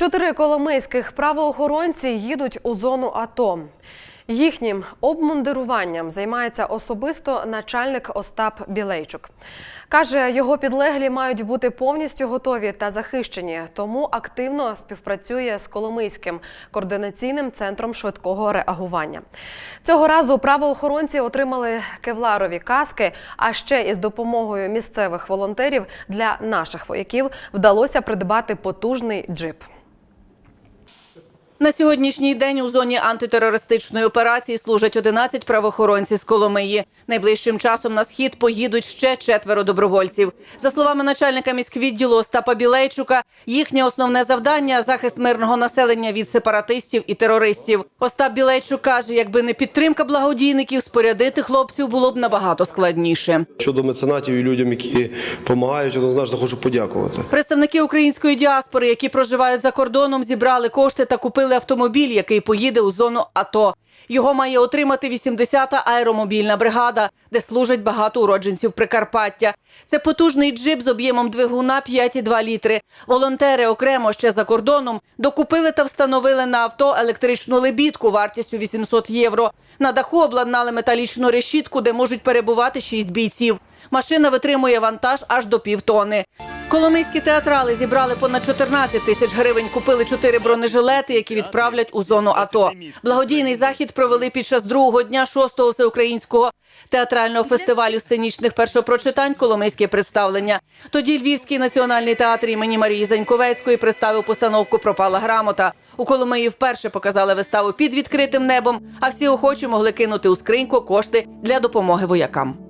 Чотири коломийських правоохоронці їдуть у зону АТО. Їхнім обмундируванням займається особисто начальник Остап Білейчук. Каже, його підлеглі мають бути повністю готові та захищені, тому активно співпрацює з Коломийським координаційним центром швидкого реагування. Цього разу правоохоронці отримали кевларові каски, а ще із допомогою місцевих волонтерів для наших вояків вдалося придбати потужний джип. На сьогоднішній день у зоні антитерористичної операції служать 11 правоохоронців з Коломиї. Найближчим часом на схід поїдуть ще четверо добровольців. За словами начальника міськвідділу Остапа Білейчука, їхнє основне завдання захист мирного населення від сепаратистів і терористів. Остап Білейчук каже, якби не підтримка благодійників, спорядити хлопців було б набагато складніше. Щодо меценатів і людям, які допомагають, однозначно хочу подякувати. Представники української діаспори, які проживають за кордоном, зібрали кошти та купили автомобіль, який поїде у зону АТО. Його має отримати 80-та аеромобільна бригада, де служать багато уродженців Прикарпаття. Це потужний джип з об'ємом двигуна 5,2 літри. Волонтери окремо ще за кордоном докупили та встановили на авто електричну лебідку вартістю 800 євро. На даху обладнали металічну решітку, де можуть перебувати 6 бійців. Машина витримує вантаж аж до півтони. Коломийські театрали зібрали понад 14 тисяч гривень, купили чотири бронежилети, які відправлять у зону АТО. Благодійний захід провели під час другого дня шостого всеукраїнського театрального фестивалю сценічних першопрочитань Коломийське представлення. Тоді Львівський національний театр імені Марії Заньковецької представив постановку Пропала грамота. У Коломиї вперше показали виставу під відкритим небом, а всі охочі могли кинути у скриньку кошти для допомоги воякам.